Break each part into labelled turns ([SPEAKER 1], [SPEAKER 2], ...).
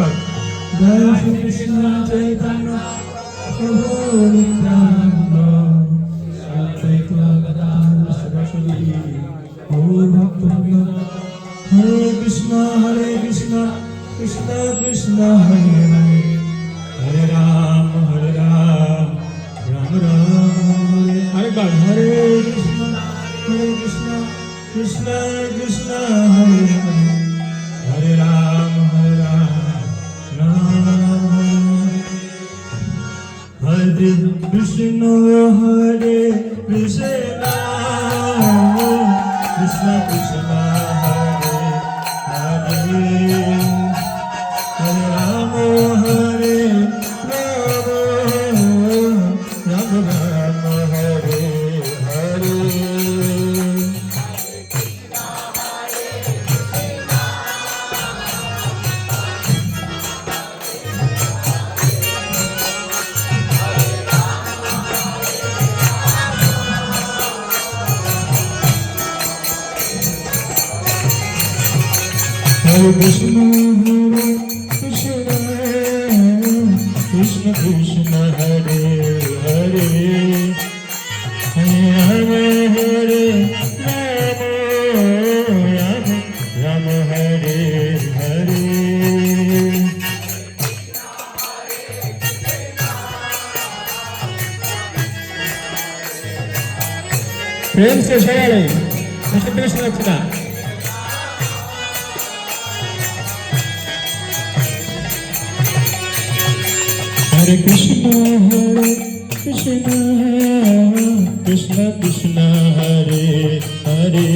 [SPEAKER 1] Bhagavan. Jai Shri Krishna, Jai Tanya, Prabhu Nityananda, Shri Chaitla Gadana, Sarasvati, Prabhu Bhaktavya, Hare Krishna, Hare Krishna, Krishna Krishna, Hare Hare Krishna. Hare Krishna, Hare Krishna, Krishna Krishna, Hare Hare, Hare Hare, Rama Rama, Hare Hare. प्रेम से शरण कृष्ण कृष्ण रखना हरे कृष्ण हरे कृष्ण कृष्ण कृष्ण हरे हरे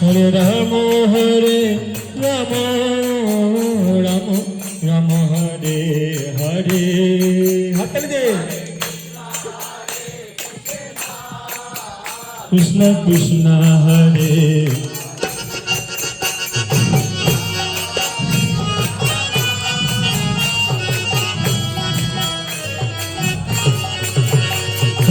[SPEAKER 1] हरे राम हरे राम राम राम हरे हरे हाताने दे कृष्ण कृष्ण हरे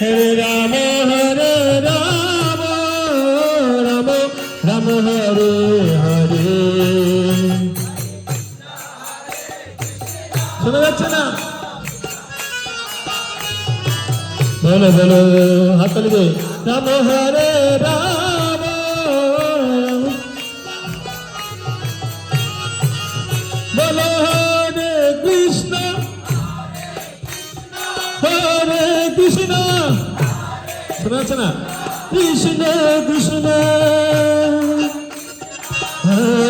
[SPEAKER 1] হরে রাম হরে রাম রাম রাম হরে হরে শোনা যাচ্ছে না বলো বলো হাতলি গে রাম হরে রাম বলো mı? Çana çana. Dişine Hey.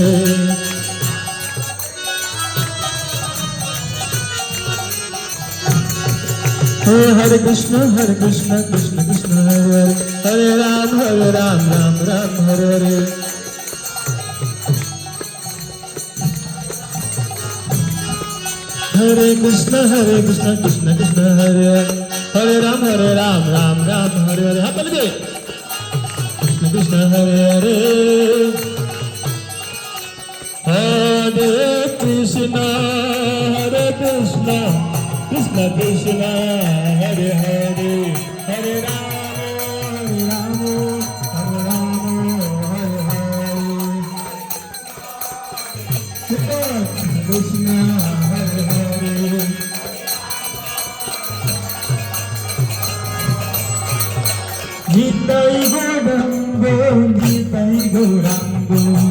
[SPEAKER 1] Krishna हरे कृष्ण कृष्ण कृष्ण हरे हरे हरे राम हरे राम राम राम हरे हरे हरे कृष्ण हरे कृष्ण कृष्ण कृष्ण हरे हरे हरे राम हरे राम राम राम हरे हरे हाँ बोलिए कृष्ण कृष्ण हरे हरे हरे कृष्ण हरे Krishna Krishna Krishna Hare Hare Hare Rama Hare Rama Hare Rama Hare Hare Krishna Krishna Hare Hare Gita Gorango Gita Gorango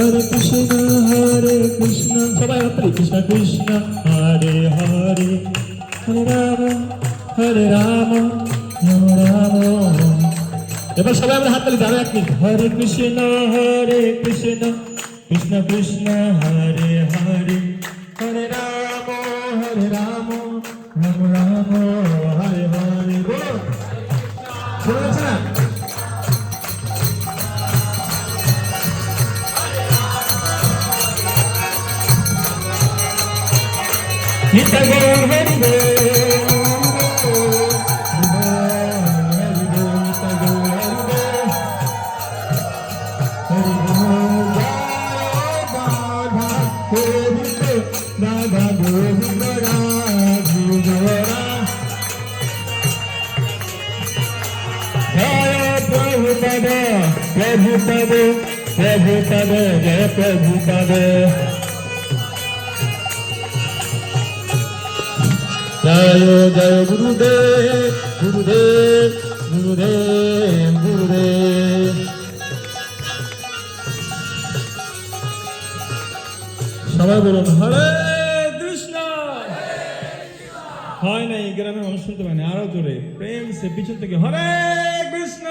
[SPEAKER 1] হরে কৃষ্ণ হরে কৃষ্ণ সবাই হরে কৃষ্ণ কৃষ্ণ হরে হরে হরে রাম হরে রাম রাম রাম এবার সবাই আমরা হাত তালি যাবে এক minute Hare Krishna Hare Krishna Krishna Krishna Hare Hare Hare Ram Prabhupada, Prabhupada, Prabhupada, Jai Prabhupada. জয় জয় গুরুদেব গুরুদেব গুরুদেব গুরুদেব সবাই বলুন হরে কৃষ্ণ হয় নাই গ্রামে মানুষ শুনতে পায় আরো জোরে প্রেম সে পিছন থেকে হরে কৃষ্ণ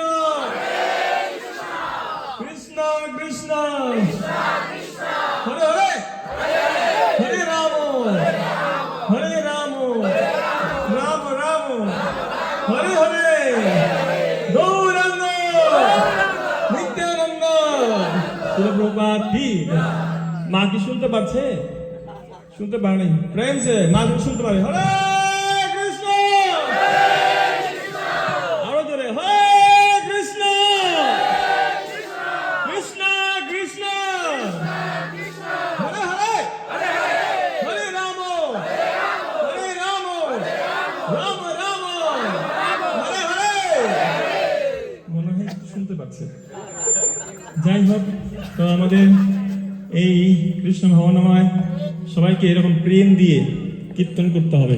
[SPEAKER 1] কৃষ্ণ কৃষ্ণ মা কি শুনতে পাচ্ছে শুনতে পারে প্রেম সে মা শুনতে পারে হরে কৃষ্ণ আরো জোরে হরে কৃষ্ণ কৃষ্ণ কৃষ্ণ হরে হরে রাম হরে রাম রাম রাম হরে হরে শুনতে পাচ্ছে যাই হোক তো আমাদের এই কৃষ্ণ ভবনময় সবাইকে এরকম প্রেম দিয়ে কীর্তন করতে হবে